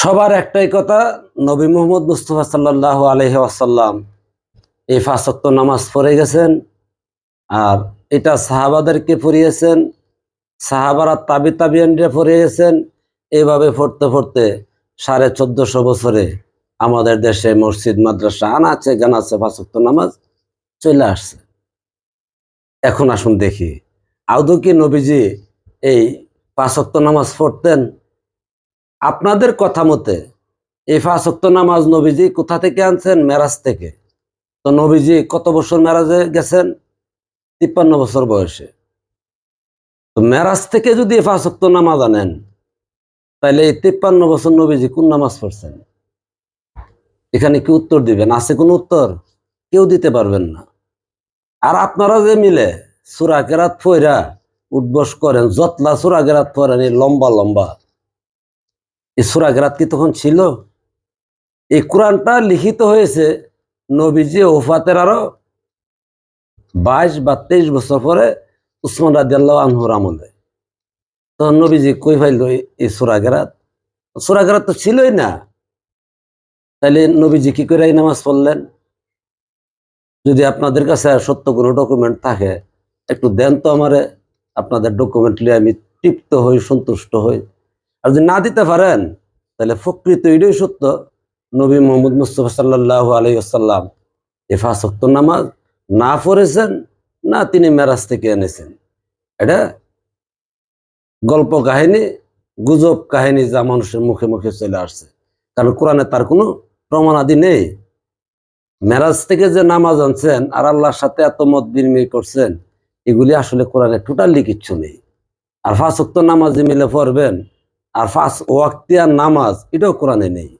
সবার একটাই কথা, নবী মোহাম্মদ মুস্তফা সাল্লাহ আলহি আসাল্লাম এই ফাঁসক্ত নামাজ পড়ে গেছেন আর এটা সাহাবাদেরকে পড়িয়েছেন, সাহাবারা তাবি তাবিয়ানরা পড়িয়েছেন। এভাবে পড়তে পড়তে সাড়ে চোদ্দশো বছরে আমাদের দেশে মসজিদ, মাদ্রাসা আনা আছে গান আছে ফাঁসক্ত নামাজ চলে আসছে। এখন আসুন দেখি, আদৌ কি নবীজি এই পাঁচক্ত নামাজ পড়তেন? আপনাদের কথা মতে এই ফাঁসক্ত নামাজ নবীজি কোথা থেকে আনছেন? মেরাজ থেকে। তো নবীজি কত বছর মেরাজে গেছেন? তিপ্পান্ন বছর বয়সে। তো মেরাজ থেকে যদি এই ফাঁসক্ত নামাজ আনেন, তাহলে এই তিপ্পান্ন বছর নবীজি কোন নামাজ পড়ছেন? এখানে কি উত্তর দিবেন? আছে কোন উত্তর? কেউ দিতে পারবেন না। আর আপনারা যে মিলে সুরা কেরাত ফইরা উঠবস করেন যতলা সুরা কেরাত পড়েন, এই লম্বা লম্বা এই সুরা কেরাত কি তখন ছিল? এই কোরআনটা লিখিত হয়েছে নবীজি ওফাতের আরও বাইশ বা তেইশ বছর পরে উসমান রাজিয়াল্লাহ আনহুর আমলে। তখন নবীজি কই ফাইল এই সুরা কেরাত সুরা কেরাত তো ছিলই না। তাইলে নবীজি কি করে এই নামাজ পড়লেন? যদি আপনাদের কাছে সত্য কোনো ডকুমেন্ট থাকে, একটু দেন তো আমারে। আপনাদের ডকুমেন্ট নিয়ে আমি তৃপ্ত হই, সন্তুষ্ট হই। আর যদি না দিতে পারেন, তাহলে প্রকৃত এটাই সত্য, নবী মোহাম্মদ মুস্তফা সাল্লাহ আলাই আসাল্লাম ফাঁসক্ত নামাজ না পড়েছেন, না তিনি মেরাজ থেকে এনেছেন। এটা গল্প কাহিনী, গুজব কাহিনী যা মানুষের মুখে মুখে চলে আসছে। কারণ কোরআনে তার কোনো প্রমাণাদি নেই। মেরাজ থেকে যে নামাজ আনছেন আর আল্লাহর সাথে এত মত বিনিময় করছেন, এগুলি আসলে কোরআনে টোটালি কিচ্ছু নেই। আর ফাঁসক্ত নামাজ মিলে পড়বেন আর ফাঁস ওয়াক্তিয়ার নামাজ এটাও কোরআনে নেই।